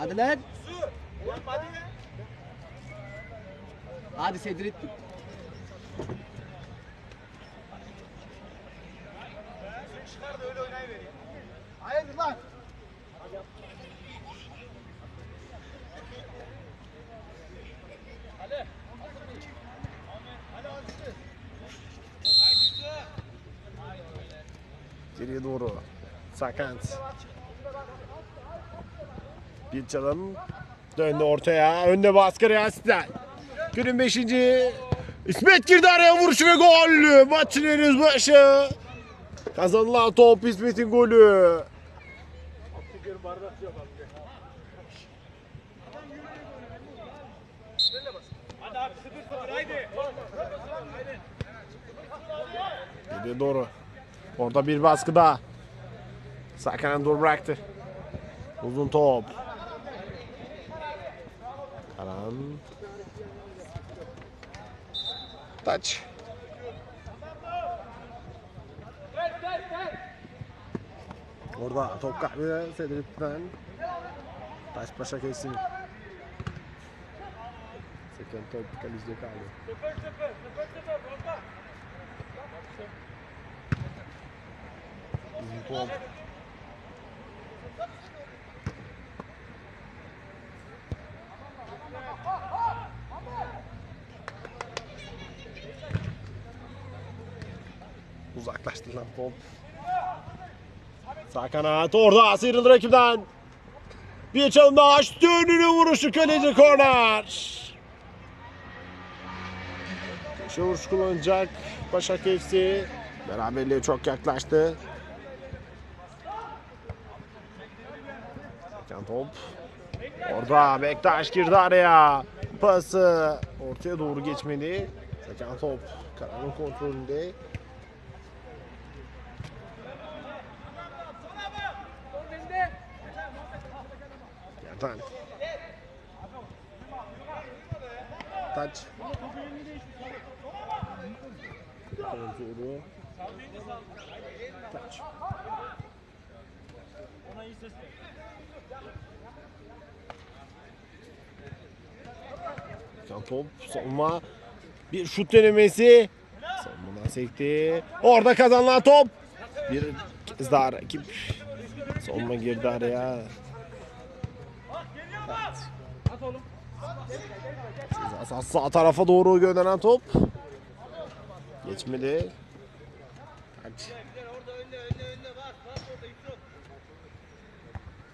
Hadi lan. Hadi Sedret. Hayırdır lan? Geriye doğru. Sakant. Bir çalım. Döndü ortaya. Önde baskı Riyasit'ten. Günün 5. İsmet girdi araya vuruşu ve gol. Maçın henüz başı. Kazanılan top İsmet'in golü. Geriye doğru. Orada bir baskı daha. Sakan dur bıraktı. Uzun top. Karan. Taç. Orada top kaybı Sedret'ten. Taş başa kesin. Seken top kaleciye kaldı. Uzun top. Uzaklaştı lan top. Sağ kanat orada sıyrıldı rakipten. Bir çalım daha açtı önünü vuruşu kaleci korner. Köşe vuruş kullanacak Başak FC. Beraberliğe çok yaklaştı. Seken top. Orada Bektaş girdi araya. Pası ortaya doğru geçmedi. Seken top. Karanın kontrolünde. Yerden. Taç. Kontrolü. Taç. Top savunma. Bir şut denemesi. Savunmadan sekti. Orada kazanılan top. Bir kez daha rakip. Savunma girdi araya. Sağ, sağ tarafa doğru gönderen top. Geçmedi.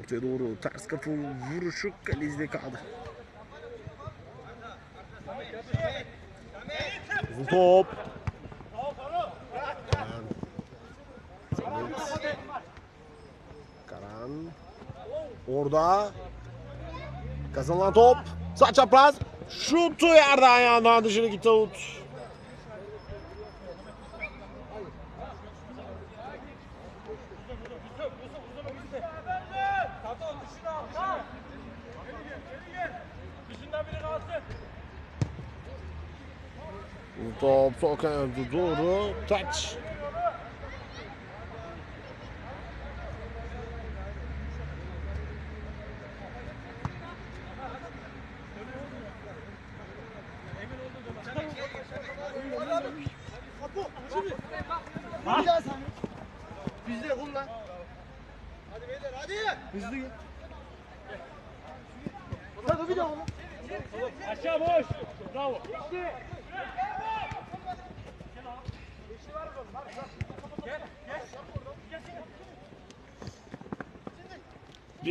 Ortaya doğru ters kapı vuruşu kalecide kaldı. Top. Karan. Karan. Orada. Kazanılan top. Sağ çapraz. Şutu yerden ayağından dışarı gitti out. Top sol kanada doğru. Taç. Bizde kullan. Hadi beyler hadi. Hızlı gel. Hadi bir daha oğlum. Aşağı boş. Bravo. Bir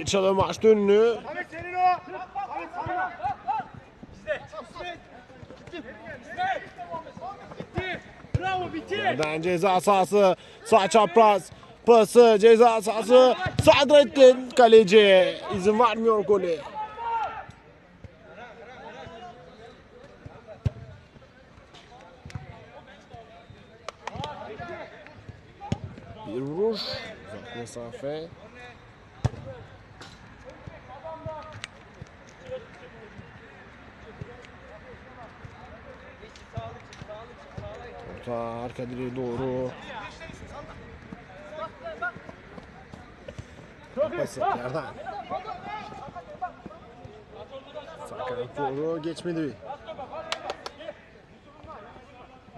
çalım açtı önünü. Ahmet senin o. Ahmet sana. Bravo bitir. Yerden ceza sahası. Sağ çapraz. Pası ceza sahası. Sadrettin kaleci. izin vermiyor golü. Vuruş. Uzak mesafe. Orta arka direğe doğru. Basit yerden. Sakat doğru geçmedi.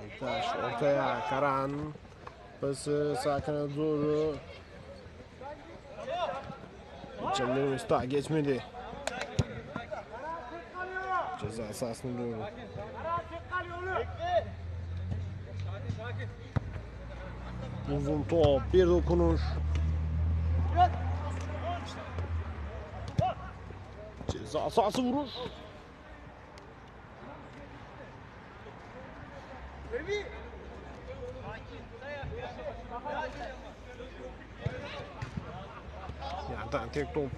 Bektaş ortaya Karan. Pası sağ kanada doğru. Cemil Usta geçmedi. Ceza sahasına doğru. Uzun top, bir dokunuş. Ceza sahası vuruş. Yerden tek top.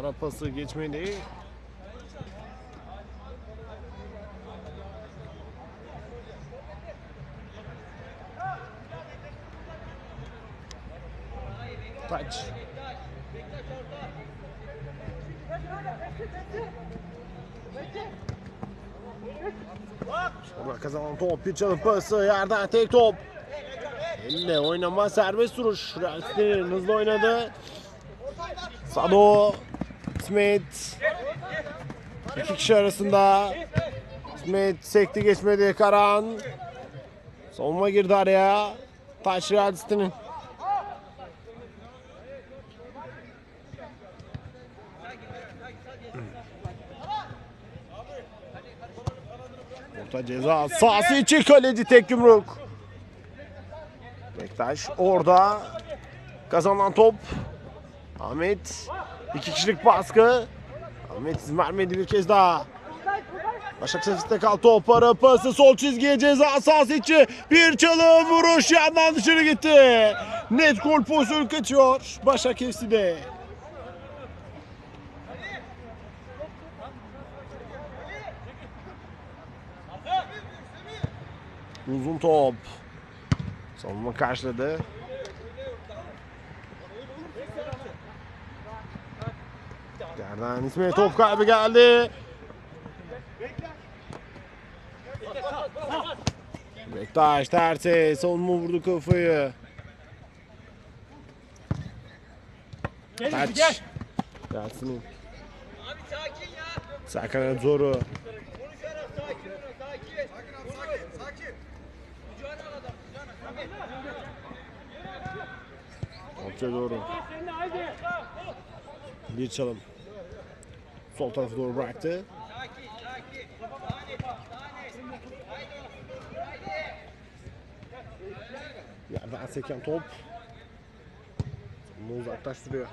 Ara pası geçmedi. Taç. Sonra kazanan top bir çalım pası yerden tek top. Elle oynama serbest duruş. Ralston hızlı oynadı. Sado. Smith. İki kişi arasında. Smith sekti geçmedi Karan. Savunma girdi araya. Taş Ralston'ın. Orta ceza sahası içi kaleci tek yumruk. Bektaş orada kazanan top. Ahmet iki kişilik baskı. Ahmet vermedi bir kez daha. Başakşehir'de kal top ara pası sol çizgiye ceza sahası içi bir çalım vuruş yandan dışarı gitti. Net gol pozisyonu kaçıyor Başakşehir'de. Uzun top. Savunma karşıladı. Yerden İsmail top kaybı geldi. Bektaş tersi savunma vurdu kafayı. Gel Taç. gel. Yasin'in. Serkan Zoru. Ortaya doğru. Sen de haydi. Bir çalım. Sol tarafa doğru bıraktı. Yerden seken top. Bunu uzaklaştırıyor.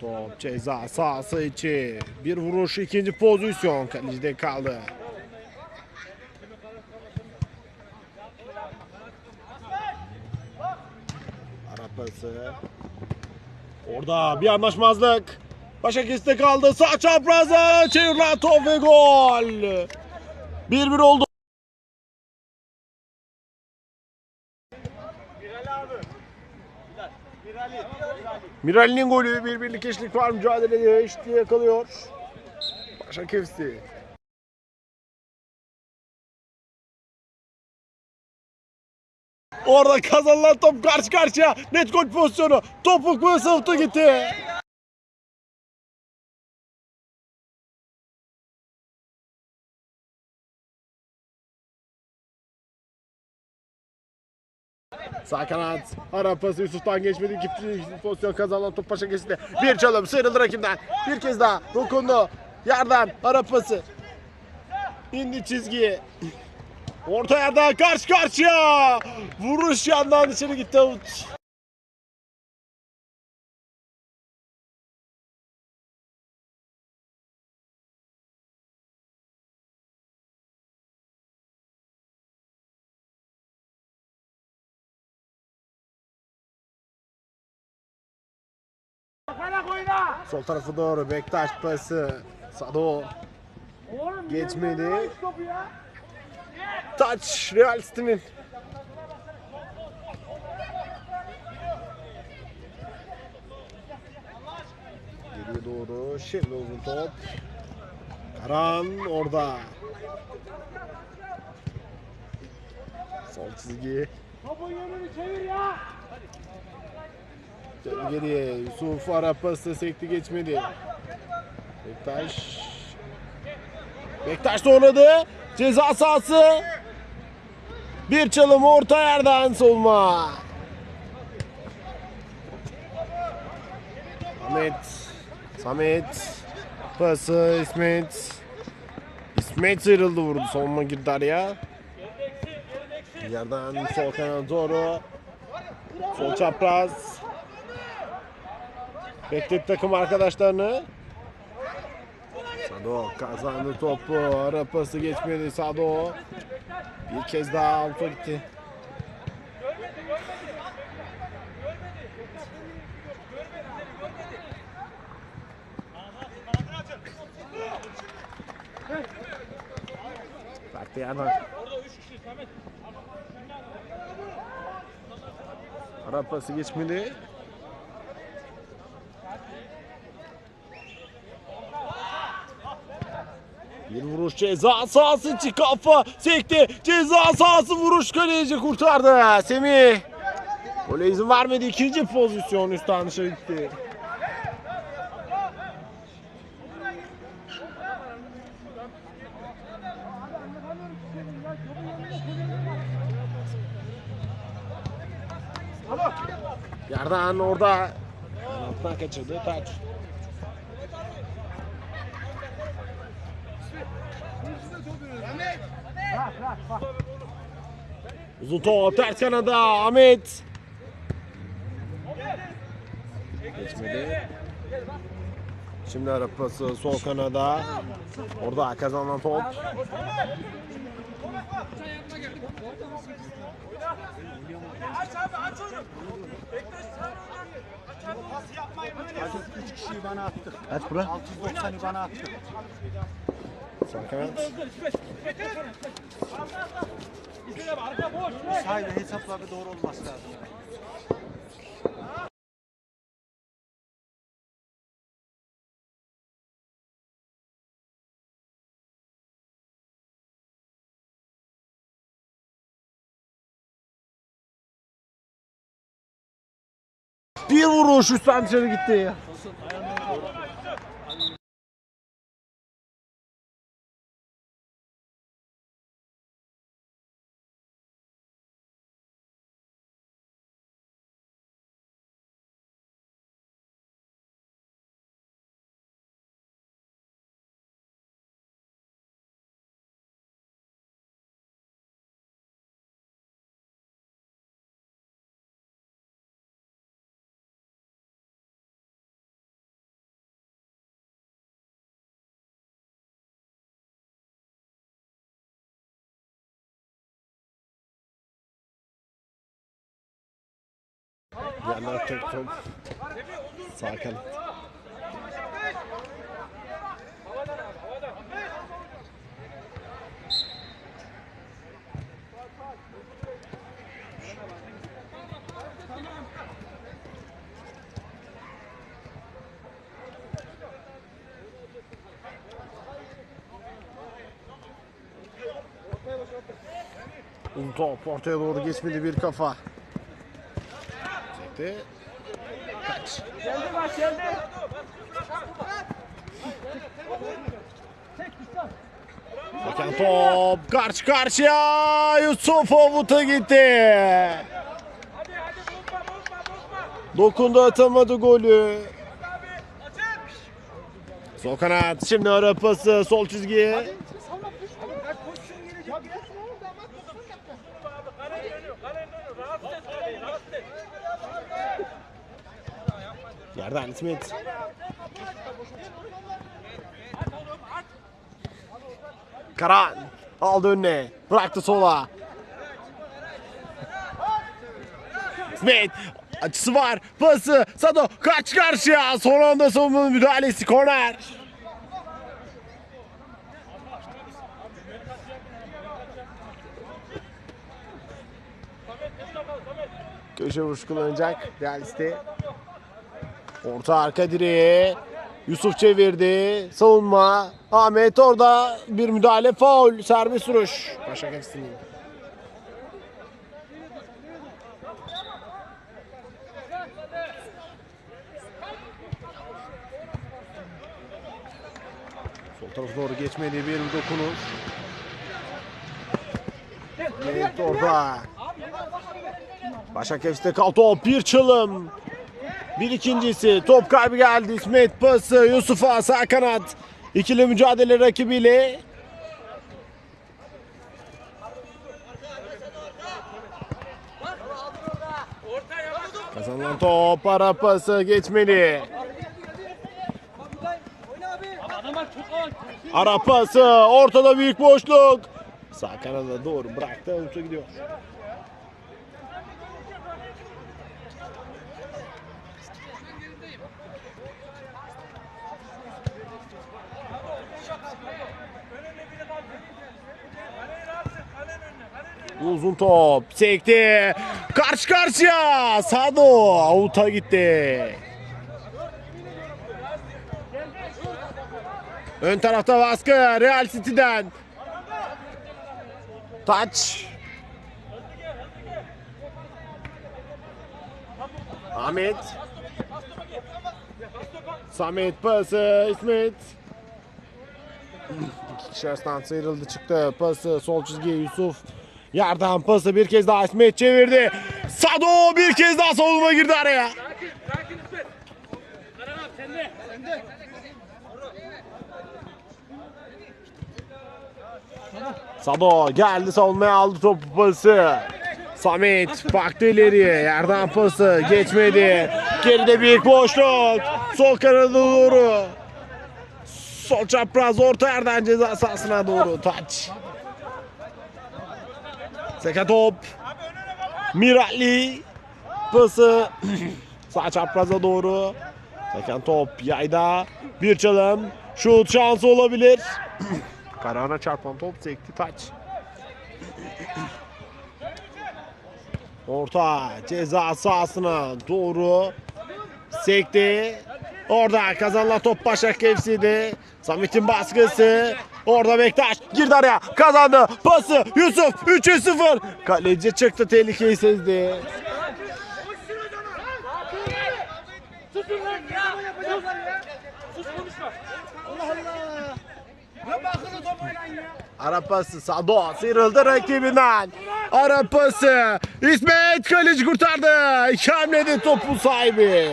Top ceza sahası içi. Bir vuruş ikinci pozisyon. Kalecide kaldı. Arapası. Orada bir anlaşmazlık. Başakşehir'de kaldı. Sağ çapraza çevirilen top ve gol. 1-1 oldu. Mirali'nin golü bir birlik eşlik var mücadelede eşitliği yakalıyor. Başakşehir. Orada kazanılan top karşı karşıya. Net gol pozisyonu. Topuk mu sıftı gitti. Sağ kanat. Ara Yusuf'tan geçmedi. İki pozisyon kazanılan top Paşa kesildi. Bir çalım sıyrıldı rakipten. Bir kez daha dokundu. Yerden ara pası. İndi çizgiye. Orta yerden karşı karşıya. Vuruş yandan dışarı gitti out. Sol tarafı doğru Bektaş pası. Sado Geçmedi. topu taç Real City'nin. Geriye doğru şimdi uzun top. Karan orada. Sol çizgi. Topun yönünü çevir ya. Geriye Yusuf Arap pası sekti geçmedi. Bektaş. Bektaş oynadı. Ceza sahası. Bir çalım orta yerden solma. Ahmet. Samet. Pası İsmet. İsmet sıyrıldı vurdu. Savunma girdi araya. Yerden sol kanat doğru. Sol çapraz. Beklet takım arkadaşlarını. Sado kazandı topu. Ara pası geçmedi Sado. Bir kez daha alta gitti. Farklı yerden. Ara pası geçmedi. Bir vuruş ceza sahası içi kafa sekti. Ceza sahası vuruş kaleci kurtardı. Semih. Gole izin vermedi. İkinci pozisyon üstten dışarı gitti. Yerden orada alttan kaçırdı. Taç. Uzun top ters kanada Ahmet. Geçmedi. Şimdi ara pası sol kanada. Orada kazanan top. Üç kişiyi bana attı. Kaç bura? 690'ı bana attı. Sol kanat. Sayda hesapları doğru olması lazım. Bir vuruş üstten dışarı gitti. Yerler. Sağ kanat. Uzun top ortaya doğru geçmedi bir kafa. Çekti. Kaç. Geldi bak geldi. Bakan top karşı karşıya Yusuf Ovut'a gitti. Dokundu atamadı golü. Sol kanat şimdi ara pası sol çizgiye. Yerden İsmet. Karan aldı önüne. Bıraktı sola. İsmet açısı var. Pası Sado kaç karşıya. Son anda savunmanın müdahalesi. Korner. Köşe vuruş kullanacak. Realisti. Orta arka direğe. Yusuf çevirdi. Savunma. Ahmet orada bir müdahale faul. Serbest vuruş. Başak Efsin'in. Sol tarafa doğru geçmeli bir dokunuş. Evet orada. Başak Efsin'de kaldı. Bir çalım. Bir ikincisi top kaybı geldi. İsmet pası Yusuf'a sağ kanat. İkili mücadele rakibiyle. Kazanılan top ara pası geçmeli. Ara pası ortada büyük boşluk. Sağ kanada doğru bıraktı. Uça gidiyor. Uzun top sekti. Karşı karşıya. Sado avuta gitti. Ön tarafta baskı Real City'den. Taç. Ahmet. Samet pası İsmet. İki kişi arasından sıyrıldı çıktı. Pası sol çizgiye Yusuf. Yerden pası bir kez daha İsmet çevirdi. Sado bir kez daha savunma girdi araya. Sado geldi savunmaya aldı topu pası. Samet baktı ileriye yerden pası geçmedi. Geride büyük boşluk. Sol kanada doğru. Sol çapraz orta yerden ceza sahasına doğru taç. Seka top. Mirali pası sağ çapraza doğru. Seken top yayda bir çalım. Şut şansı olabilir. Karana çarpan top sekti taç. Orta ceza sahasına doğru sekti. Orada kazanılan top Başak FC'de. Samet'in baskısı. Orada Bektaş girdi araya kazandı. Pası Yusuf 3'e 0. Kaleci çıktı tehlikeyi sezdi. Susun lan ya. Sus. Sus konuşma. Ara pası Sado sıyrıldı rakibinden. Ara pası İsmet kaleci kurtardı. İki hamlede topun sahibi.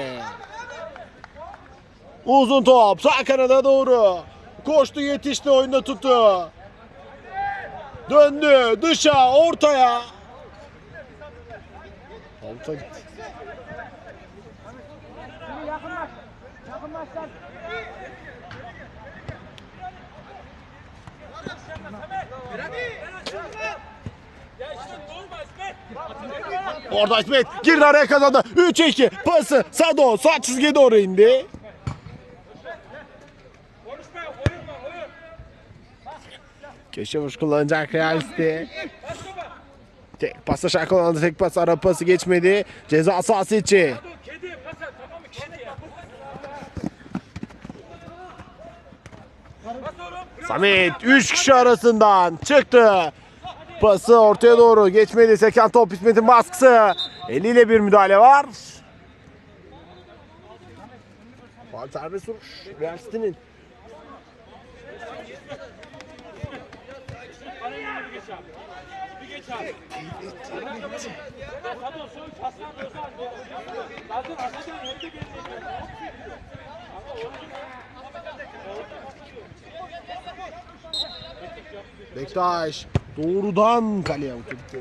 Uzun top sağ kanada doğru. Koştu yetişti oyunda tuttu. Döndü dışa ortaya. Alta gitti. Yakınlaş. İsmet. Orada İsmet girdi araya kazandı. 3-2 pası Sado sağ çizgiye doğru indi. Köşe vuruş kullanacak Real City. Tek pasta şarkı kullandı. Tek pas ara pası geçmedi. Ceza sahası içi. Samet 3 kişi arasından çıktı. Pası ortaya doğru geçmedi. Seken top İsmet'in baskısı. Eliyle bir müdahale var. Faal serbest vuruş. Real City'nin. Bektaş doğrudan kaleye oturttu.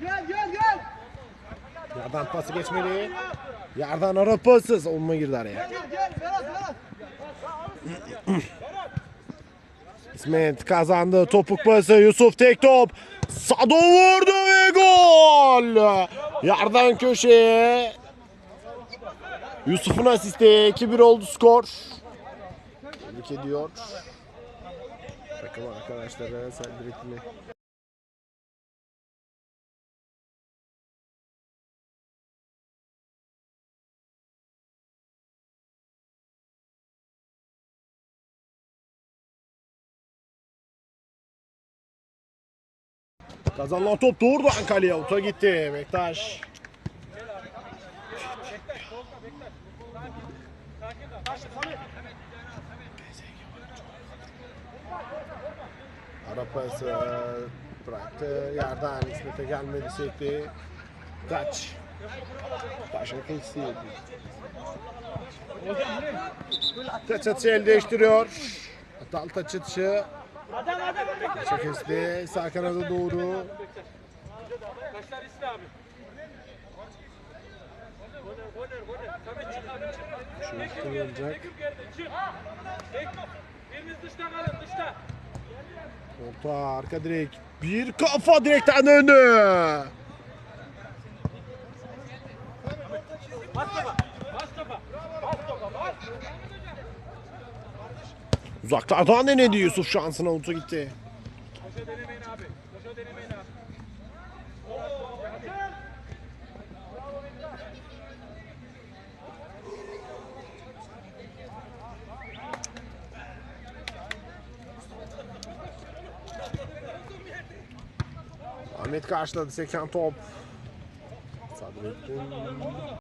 Gel gel gel. Yerden pası geçmedi. Yerden ara pası. Savunma girdi araya. Gel gel Berat Berat. İsmet kazandı. Topuk pası. Yusuf tek top. Sado vurdu ve gol. Yerden köşeye. Yusuf'un asisti. 2-1 oldu skor. Tebrik ediyor. Takım arkadaşları Seldirek'ini. Kazanılan top doğrudan kaleye avuta gitti. Bektaş. Samet. Arapası bıraktı. Yerden İsmet'e gelmedi sekti. Taşın kılıçsı yedi. Taç el değiştiriyor. Atal taç. Taça kesti. Sağ kanada doğru. Kaçlar iste abi. Çık. Bekir. Biriniz dışta kalın dışta. Orta arka direk. Bir kafa direkten döndü. Bas Uzaklardan denedi Yusuf şansına utu gitti. Ahmet karşıladı seken top. Sadrettin